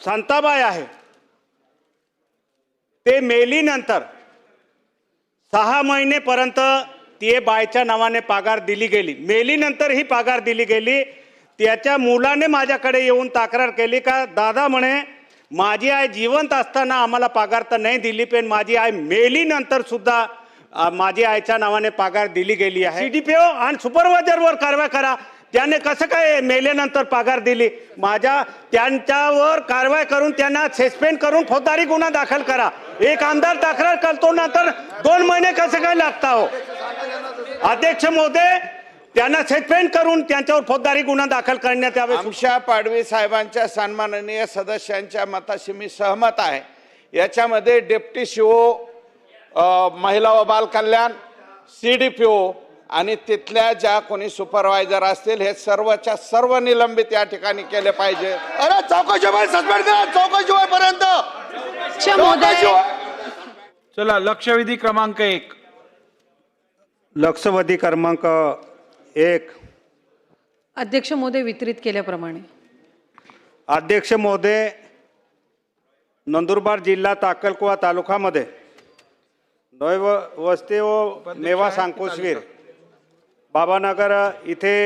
शांताबाई आहे. ते मेलीनंतर सहा महिनेपर्यंत ती बायच्या नावाने पागार दिली गेली. मेलीनंतर ही पगार दिली गेली. त्याच्या मुलाने माझ्याकडे येऊन तक्रार केली का दादा म्हणे माझी आई जिवंत असताना आम्हाला पगार तर नाही दिली पण माझी आई मेलीनंतर सुद्धा माझी आईच्या नावाने पागार दिली गेली आहे. सीडीपीओ आणि सुपरवायझरवर कारवाई करा. त्याने कसं काय मेल्यानंतर पगार दिली? माझ्या त्यांच्यावर कारवाई करून त्यांना सस्पेंड करून फौजदारी गुन्हा दाखल करा. एक आमदार तक्रार करतो नंतर दोन महिने कसं काय लागता हो? अध्यक्ष महोदय त्यांना सस्पेंड करून त्यांच्यावर फौजदारी गुन्हा दाखल करण्यात यावे. आमशा पाडवी साहेबांच्या सन्माननीय सदस्यांच्या मताशी मी सहमत आहे. याच्यामध्ये डेप्टी सीओ महिला व बाल कल्याण सी डी पी ओ आणि तिथल्या ज्या कोणी सुपरवायझर असतील हे सर्वच्या सर्व निलंबित या ठिकाणी केले पाहिजे. अरे चौकशी सस्पेंड करा महोदय. चला लक्षवेधी क्रमांक एक. लक्षवधी क्रमांक एक. अध्यक्ष महोदय वितरित केल्याप्रमाणे. अध्यक्ष महोदय नंदुरबार जिल्हा अक्कलकुवा तालुक्यामध्ये नव वस्ती व मेवा सांकोसवीर बाबानगर इथे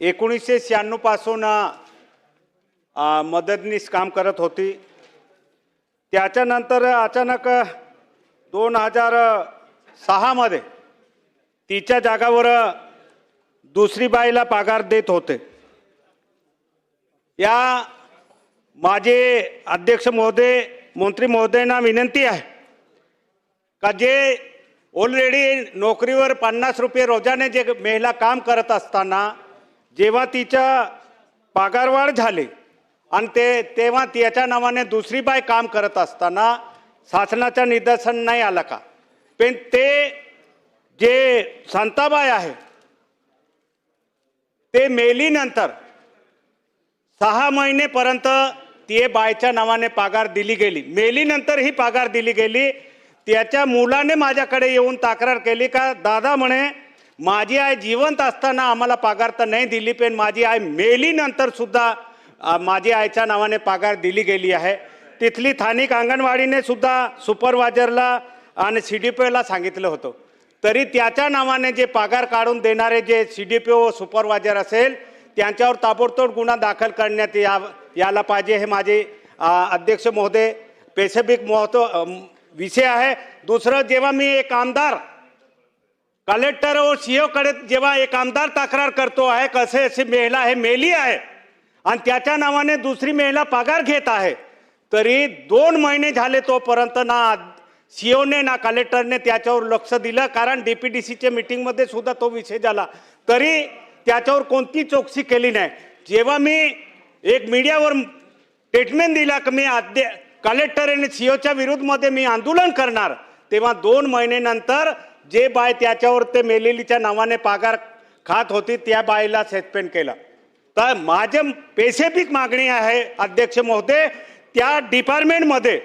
एकोणीसशे शहाण्णवपासून मदतनीस काम करत होती. त्याच्यानंतर अचानक दोन हजार सहामध्ये तिच्या जागावर दुसरी बाईला पगार देत होते. या माझे अध्यक्ष महोदय मंत्री महोदयांना विनंती आहे का जे ऑलरेडी नोकरीवर पन्नास रुपये रोजाने जे महिला काम करत असताना जेव्हा तिच्या पगारवाढ झाली आणि ते तेव्हा त्याच्या नावाने दुसरी बाई काम करत असताना शासनाच्या निदर्शन नाही आलं का? पण ते जे शांताबाई आहे ते मेलीनंतर सहा महिनेपर्यंत ती बायच्या नावाने पगार दिली गेली. मेलीनंतर ही पगार दिली गेली. त्याच्या मुलाने माझ्याकडे येऊन तक्रार केली का? दादा म्हणे माझी आई जिवंत असताना आम्हाला पगार तर नाही दिली पण माझी आई मेलीनंतर सुद्धा माझी आईच्या नावाने पगार दिली गेली आहे. तिथली स्थानिक अंगणवाडीने सुद्धा सुपरवायझरला आणि सी डी पी ओला सांगितलं होतं. तरी त्याच्या नावाने जे पगार काढून देणारे जे C D P O supervisor असेल त्यांच्यावर ताबडतोब गुन्हा दाखल करण्यात या यायला पाहिजे हे माझे अध्यक्ष महोदय पेसिफिक महत्त्व विषय आहे. दुसरं जेव्हा मी एक आमदार कलेक्टर व सीओकडे जेव्हा एक आमदार तक्रार करतो आहे कसे अशी महिला हे मेली आहे आणि त्याच्या नावाने दुसरी महिला पगार घेत आहे तरी दोन महिने झाले तोपर्यंत ना सीओने ना कलेक्टरने त्याच्यावर लक्ष दिलं कारण डी पी डी सीच्या मीटिंगमध्ये सुद्धा तो विषय झाला. तरी त्याच्यावर कोणती चौकशी केली नाही. जेव्हा मी एक मीडियावर स्टेटमेंट दिला की मी अध्या कलेक्टर आणि सीओच्या विरुद्धमध्ये मी आंदोलन करणार. तेव्हा दोन महिन्यानंतर जे बाय त्याच्यावर ते मेलेलीच्या नावाने पागार खात होती त्या बाईला सस्पेंड केलं. तर माझे पेसिफिक मागणी आहे अध्यक्ष महोदय त्या डिपार्टमेंटमध्ये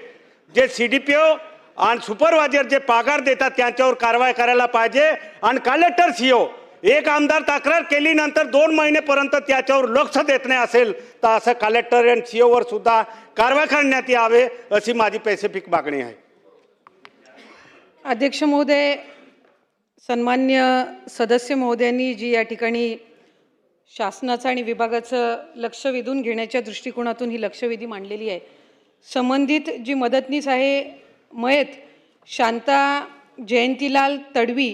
जे सी डी पी ओ आणि सुपरवायझर जे पागार देतात त्यांच्यावर कारवाई करायला पाहिजे. आणि कलेक्टर सीओ एक आमदार तक्रार केलीनंतर दोन महिनेपर्यंत त्याच्यावर लक्ष देत नाही असेल तर असं कलेक्टर आणि सीओवर सुद्धा कारवाई करण्यात यावे अशी माझी पॅसिफिक मागणी आहे. अध्यक्ष महोदय सन्मान्य सदस्य महोदयांनी जी या ठिकाणी शासनाचं आणि विभागाचं लक्ष वेधून घेण्याच्या दृष्टिकोनातून ही लक्षवेधी मांडलेली आहे. संबंधित जी मदतनीस आहे मयत शांता जयंतीलाल तडवी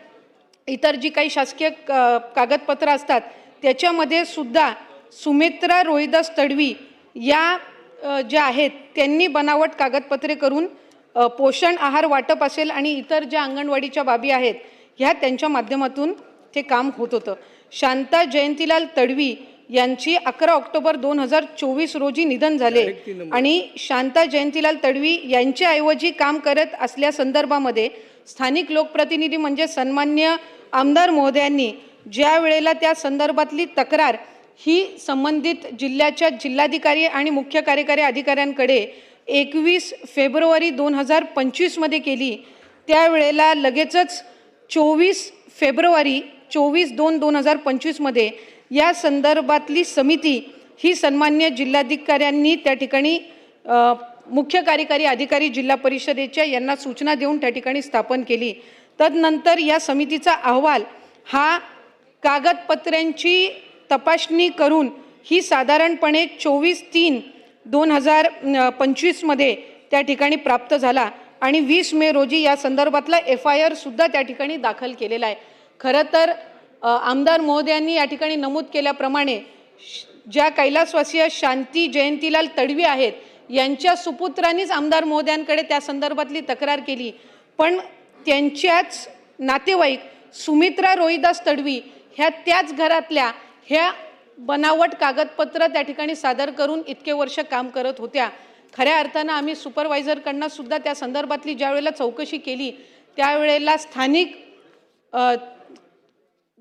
इतर जी काही शासकीय कागदपत्रं असतात त्याच्यामध्ये सुद्धा सुमित्रा रोहिदास तडवी या ज्या आहेत त्यांनी बनावट कागदपत्रे करून पोषण आहार वाटप असेल आणि इतर ज्या अंगणवाडीच्या बाबी आहेत ह्या त्यांच्या माध्यमातून ते काम होत होतं. शांता जयंतीलाल तडवी यांची अकरा ऑक्टोबर दोन हजार चोवीस रोजी निधन झाले आणि शांता जयंतीलाल तडवी यांच्याऐवजी काम करत असल्यासंदर्भामध्ये स्थानिक लोकप्रतिनिधी म्हणजे सन्मान्य आमदार महोदयांनी ज्या वेळेला त्या संदर्भातली तक्रार ही संबंधित जिल्ह्याच्या जिल्हाधिकारी आणि मुख्य कार्यकारी अधिकाऱ्यांकडे एकवीस फेब्रुवारी दोन हजार पंचवीसमध्ये केली त्यावेळेला लगेचच चोवीस फेब्रुवारी चोवीस दोन दोन हजार पंचवीसमध्ये या संदर्भातली समिती ही सन्मान्य जिल्हाधिकाऱ्यांनी त्या ठिकाणी मुख्य कार्यकारी अधिकारी जिल्हा परिषदेच्या यांना सूचना देऊन त्या ठिकाणी स्थापन केली. तदनंतर या समितीचा अहवाल हा कागदपत्र्यांची तपासणी करून ही साधारणपणे चोवीस तीन दोन हजार पंचवीसमध्ये त्या ठिकाणी प्राप्त झाला आणि वीस मे रोजी या संदर्भातला एफ आय आरसुद्धा त्या ठिकाणी दाखल केलेला आहे. खरं तर आमदार महोदयांनी या ठिकाणी नमूद केल्याप्रमाणे श- ज्या कैलासवासीय शांती जयंतीलाल तडवी आहेत यांच्या सुपुत्रांनीच आमदार महोदयांकडे त्या संदर्भातली तक्रार केली. पण त्यांच्याच नातेवाईक सुमित्रा रोहिदास तडवी ह्या त्याच घरातल्या ह्या बनावट कागदपत्र त्या ठिकाणी सादर करून इतके वर्ष काम करत होत्या. खऱ्या अर्थानं आम्ही सुपरवायझरकडनं सुद्धा त्या संदर्भातली ज्यावेळेला चौकशी केली त्यावेळेला स्थानिक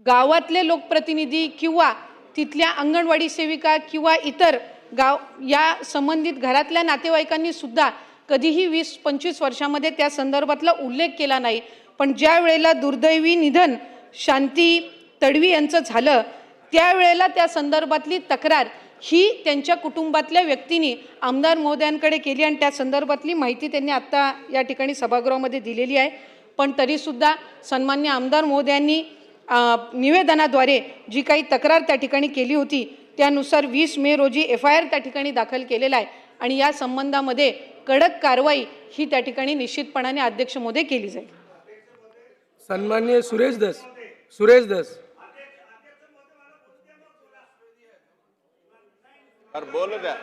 गावातले लोकप्रतिनिधी किंवा तिथल्या अंगणवाडी सेविका किंवा इतर गाव या संबंधित घरातल्या नातेवाईकांनी सुद्धा कधीही वीस पंचवीस वर्षामध्ये त्या संदर्भातला उल्लेख केला नाही. पण ज्या वेळेला दुर्दैवी निधन शांती तडवी यांचं झालं त्यावेळेला त्या संदर्भातली तक्रार ही त्यांच्या कुटुंबातल्या व्यक्तींनी आमदार महोदयांकडे केली आणि त्या संदर्भातली माहिती त्यांनी आत्ता या ठिकाणी सभागृहामध्ये दिलेली आहे. पण तरीसुद्धा सन्मान्य आमदार महोदयांनी निवेदनाद्वारे जी काही तक्रार त्या ठिकाणी केली होती त्यानुसार वीस मे रोजी एफ आय आर त्या ठिकाणी दाखल केलेला आहे. आणि या संबंधामध्ये कडक कारवाई ही त्या ठिकाणी निश्चितपणाने अध्यक्ष महोदय केली जाईल. सन्मान्य सुरेश दस सुरेश दस. अरे बोलू द्या.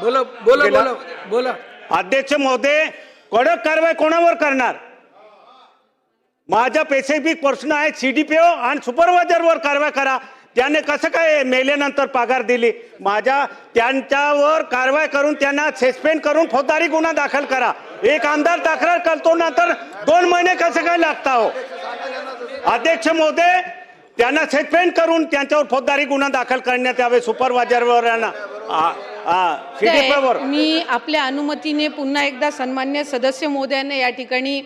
बोला बोला. बोला बोला. अध्यक्ष महोदय कडक कारवाई कोणावर करणार? माझा पेसिफिक प्रश्न आहे सीडीपीओ आणि सुपरवायझरवर कारवाई करा. त्याने कसं काय मेल्यानंतर पगार दिली? माझ्या त्यांच्यावर कारवाई करून त्यांना सस्पेंड करून फौजदारी गुन्हा दाखल करा. एक आमदार तक्रार करतो नंतर दोन महिने कसं काय लागता हो? अध्यक्ष महोदय त्यांना सस्पेंड करून त्यांच्यावर फौजदारी गुन्हा दाखल करण्यात यावे सुपरवायझरवर सीडीपीओवर ते मी आपल्या अनुमतीने पुन्हा एकदा सन्मान्य सदस्य महोदयांना या ठिकाणी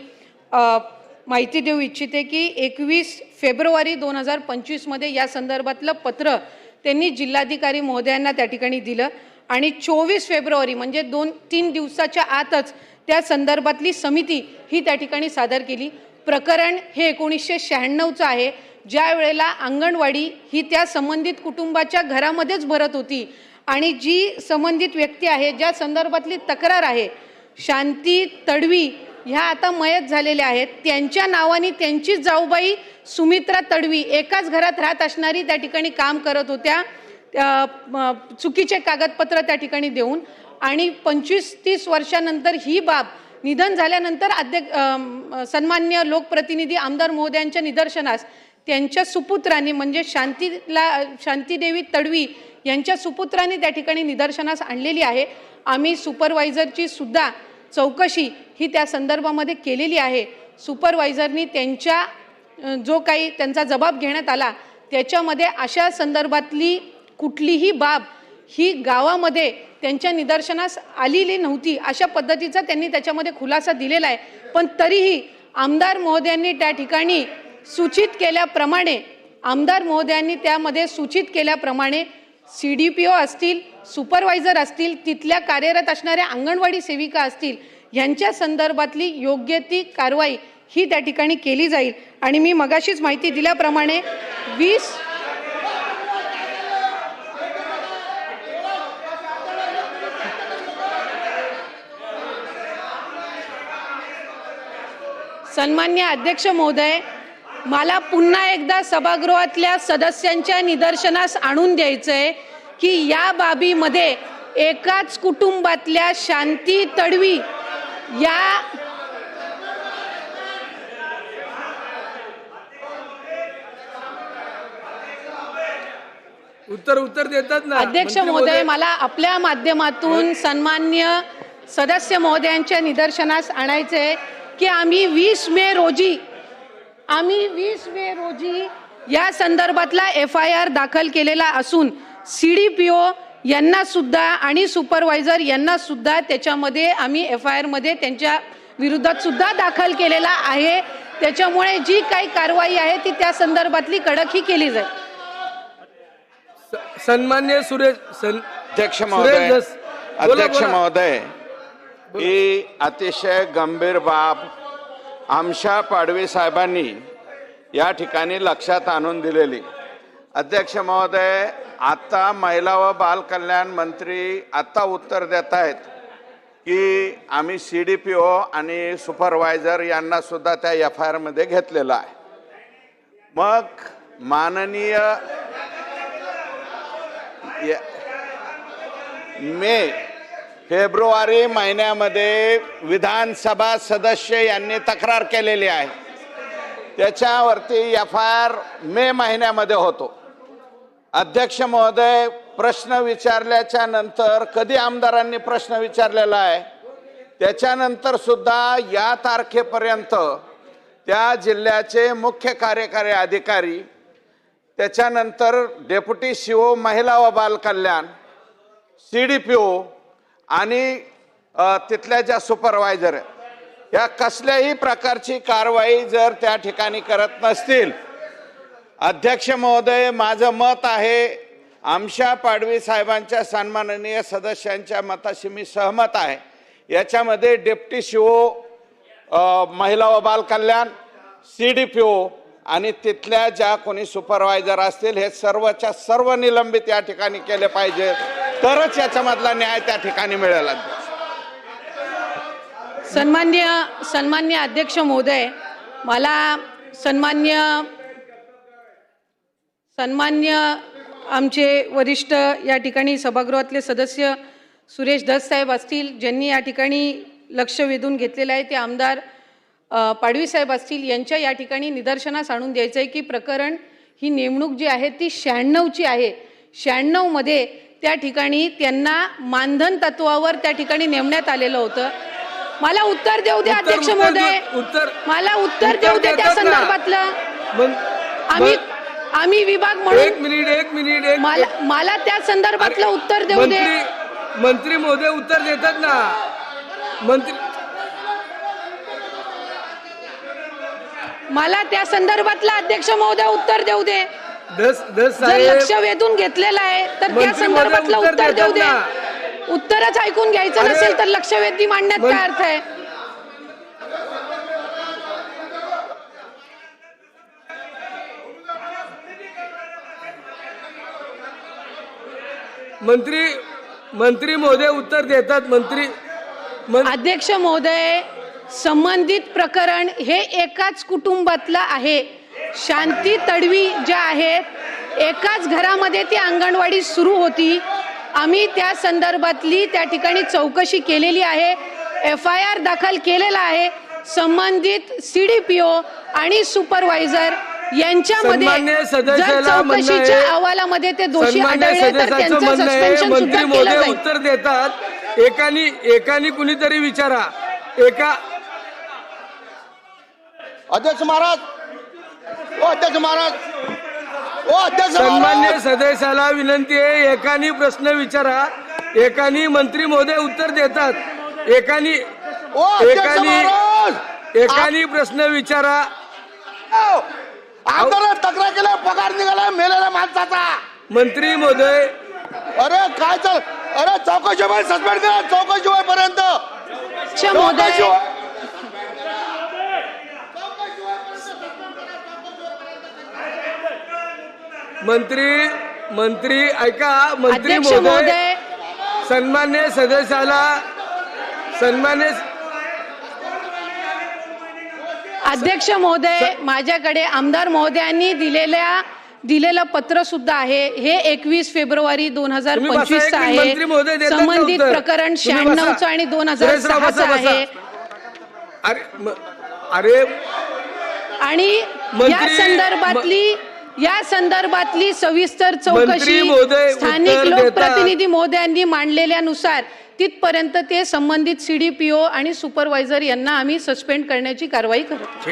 माहिती देऊ इच्छिते की एकवीस फेब्रुवारी दोन हजार पंचवीसमध्ये या संदर्भातलं पत्र त्यांनी जिल्हाधिकारी महोदयांना त्या ठिकाणी दिलं. आणि चोवीस फेब्रुवारी म्हणजे दोन तीन दिवसाच्या आतच त्या संदर्भातली समिती ही त्या ठिकाणी सादर केली. प्रकरण हे एकोणीसशे शहाण्णवचं आहे. ज्या वेळेला अंगणवाडी ही त्या संबंधित कुटुंबाच्या घरामध्येच भरत होती आणि जी संबंधित व्यक्ती आहे ज्या संदर्भातली तक्रार आहे शांती तडवी ह्या आता मयत झालेल्या आहेत. त्यांच्या नावाने त्यांचीच जाऊबाई सुमित्रा तडवी एकाच घरात राहत असणारी त्या ठिकाणी काम करत होत्या. चुकीचे कागदपत्र त्या ठिकाणी देऊन. आणि पंचवीस तीस वर्षानंतर ही बाब निधन झाल्यानंतर अध्यक्ष सन्मान्य लोकप्रतिनिधी आमदार महोदयांच्या निदर्शनास त्यांच्या सुपुत्रांनी म्हणजे शांतीला शांतीदेवी तडवी यांच्या सुपुत्रांनी त्या ठिकाणी निदर्शनास आणलेली आहे. आम्ही सुपरवायझरची सुद्धा चौकशी ही त्या संदर्भामध्ये केलेली आहे. सुपरवायझरनी त्यांच्या जो काही त्यांचा जबाब घेण्यात आला त्याच्यामध्ये अशा संदर्भातली कुठलीही बाब ही गावामध्ये त्यांच्या निदर्शनास आलेली नव्हती अशा पद्धतीचा त्यांनी त्याच्यामध्ये खुलासा दिलेला आहे. पण तरीही आमदार महोदयांनी त्या ठिकाणी सूचित केल्याप्रमाणे आमदार महोदयांनी त्यामध्ये सूचित केल्याप्रमाणे सी डी पी ओ असतील सुपरवायझर असतील तिथल्या कार्यरत असणाऱ्या अंगणवाडी सेविका असतील यांच्या संदर्भातली योग्य ती कारवाई ही त्या ठिकाणी केली जाईल. आणि मी मगाशीच माहिती दिल्याप्रमाणे वीस सन्मान्य अध्यक्ष महोदय मला पुन्हा एकदा सभागृहातल्या सदस्यांच्या निदर्शनास आणून द्यायचंय की या बाबीमध्ये एकाच कुटुंबातल्या शांती तडवी या उत्तर उत्तर देतात ना. अध्यक्ष महोदय मला आपल्या माध्यमातून सन्मान्य सदस्य महोदयांच्या निदर्शनास आणायचे की आम्ही वीस मे रोजी आम्ही वीस मे रोजी या संदर्भातला एफ आय आर दाखल केलेला असून सी डी पी ओ यांना सुद्धा आणि सुपरवायझर यांना सुद्धा त्याच्यामध्ये आम्ही एफ आय आरमध्ये त्यांच्या विरोधात सुद्धा दाखल केलेला आहे. त्याच्यामुळे जी काही कारवाई आहे ती त्या संदर्भातली कडक ही केली जाईल. सन्मान्य सुरेश सन अध्यक्ष महोदय. अध्यक्ष. महोदय ही अतिशय गंभीर बाब आमशा पाडवे साहेबांनी या ठिकाणी लक्षात आणून दिलेली. अध्यक्ष महोदय आता महिला व बाल कल्याण मंत्री आता उत्तर देत आहेत की आम्ही सी डी पी ओ आणि सुपरवायझर यांनासुद्धा त्या एफ आय आरमध्ये घेतलेलं आहे. मग माननीय या- मे फेब्रुवारी महिन्यामध्ये विधानसभा सदस्य यांनी तक्रार केलेली आहे. त्याच्यावरती एफ आय आर मे महिन्यामध्ये होतो. अध्यक्ष महोदय प्रश्न विचारल्याच्या नंतर कधी आमदारांनी प्रश्न विचारलेला आहे त्याच्यानंतर सुद्धा या तारखेपर्यंत त्या जिल्ह्याचे मुख्य कार्यकारी अधिकारी त्याच्यानंतर डेप्युटी सी ओ महिला व बालकल्याण सी डी पी ओ आणि तिथल्या ज्या सुपरवायझर या कसल्याही प्रकारची कारवाई जर त्या ठिकाणी करत नसतील. अध्यक्ष महोदय माझं मत आहे आमशा पाडवी साहेबांच्या सन्माननीय सदस्यांच्या मताशी मी सहमत आहे. याच्यामध्ये डेप्टी सी ओ महिला व बालकल्याण सी डी पी ओ आणि तिथल्या ज्या कोणी सुपरवायझर असतील हे सर्वच्या सर्व निलंबित या ठिकाणी केले पाहिजेत. तरच याच्यामधला न्याय त्या ठिकाणी मिळेल. सन्मान्य सन्मान्य अध्यक्ष महोदय मला सन्मान्य सन्मान्य आमचे वरिष्ठ या ठिकाणी सभागृहातले सदस्य सुरेश दस साहेब असतील ज्यांनी या ठिकाणी लक्ष वेधून घेतलेलं आहे ते आमदार पाडवीसाहेब पाडवी साहेब असतील यांच्या या ठिकाणी निदर्शनास आणून द्यायचं आहे की प्रकरण ही नेमणूक जी आहे ती शहाण्णवची आहे. शहाण्णवमध्ये त्या ठिकाणी त्यांना मानधन तत्वावर त्या ठिकाणी नेमण्यात आलेलं होतं. मला उत्तर देऊ दे अध्यक्ष महोदय. मला उत्तर देऊ दे त्या. संदर्भातलं. आम्ही आम्ही विभाग एक म्हणून मिनिट एक मिनिट एक मला मला त्या संदर्भातलं उत्तर देऊ दे. मंत्री मंत्री महोदय उत्तर देतात ना. मंत्री मला त्या संदर्भातलं अध्यक्ष महोदय उत्तर देऊ दे. दस दस जर साहेब लक्ष वेधून घेतलेलं आहे तर त्या संदर्भातलं उत्तर उत्तर देऊ दे देतात उत्तरच ऐकून घ्यायचं अरे, नसेल तर लक्ष वेधी मांडण्यात मं- काय अर्थ आहे. मंत्री मंत्री महोदय उत्तर देतात मंत्री मं- अध्यक्ष महोदय संबंधित प्रकरण हे एकाच कुटुंबातलं आहे. शांती तडवी ज्या आहेत एकाच घरामध्ये ती अंगणवाडी सुरू होती. आम्ही त्या संदर्भातली त्या ठिकाणी चौकशी केलेली आहे. एफ आय आर दाखल केलेला आहे. संबंधित सी डी पी ओ आणि सुपरवायझर यांच्यामध्ये चौकशीच्या अहवालामध्ये ते दोषी आढळले तर त्यांचं सस्पेन्शन सुद्धा केलं उत्तर देतात. एकानी एकानी कुणीतरी विचारा. एका अध्यक्ष महाराज ओ अध्यक्ष महाराज. ओ अध्यक्ष सन्मान्य सदस्याला विनंती आहे एकानी प्रश्न विचारा एकानी मंत्री महोदय उत्तर देतात एकानी ओ अध्यक्ष एकानी महाराज. एकानी प्रश्न विचारा. तक्रार केल्या पगार निघाला मेलेल्या माणसाचा. मंत्री महोदय अरे काय चाल अरे चौकशी होईल सस्पेंड करा चौकशी अध्यक्ष चौकशी महोदय होय- मंत्री मंत्री ऐका मंत्री महोदय सन्मान्य सदस्याला सन्मान्य अध्यक्ष महोदय माझ्याकडे आमदार महोदयांनी दिलेल्या दिलेलं पत्र सुद्धा आहे हे एकवीस फेब्रुवारी दोन हजार पंचवीस आहे संबंधित? प्रकरण तुम्ही बसा. शहाण्णवचं आणि दोन हजार सहाचं बसा. आहे अरे आणि या संदर्भातली या संदर्भातली सविस्तर चौकशी स्थानिक. लोकप्रतिनिधी महोदयांनी मांडलेल्यानुसार तिथपर्यंत ते संबंधित सीडीपीओ आणि सुपरवायझर यांना आम्ही सस्पेंड करण्याची कारवाई करतो.